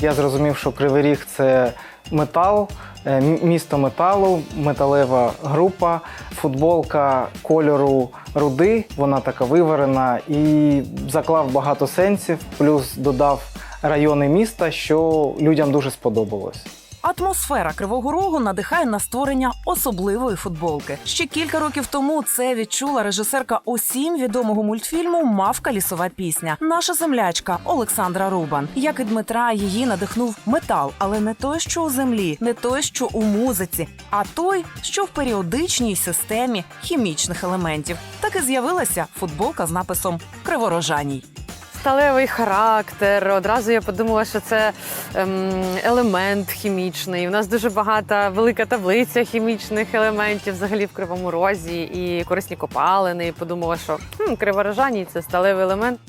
Я зрозумів, що Кривий Ріг це метал, е, місто металу, металева група, футболка кольору руди. Вона така виварена і заклав багато сенсів, плюс додав райони міста, що людям дуже сподобалось. Атмосфера Кривого Рогу надихає на створення особливої футболки. Ще кілька років тому це відчула режисерка усім відомого мультфільму Мавка лісова пісня. Наша землячка Олександра Рубан. Як і Дмитра, її надихнув метал, але не той, що у землі, не той, що у музиці, а той, що в періодичній системі хімічних елементів. Так і з'явилася футболка з написом Криворожаній. Сталевий характер. Одразу я подумала, що це ем, елемент хімічний. У нас дуже багата велика таблиця хімічних елементів взагалі в кривому розі і корисні копалини. Подумала, що хм, криворожаній це сталевий елемент.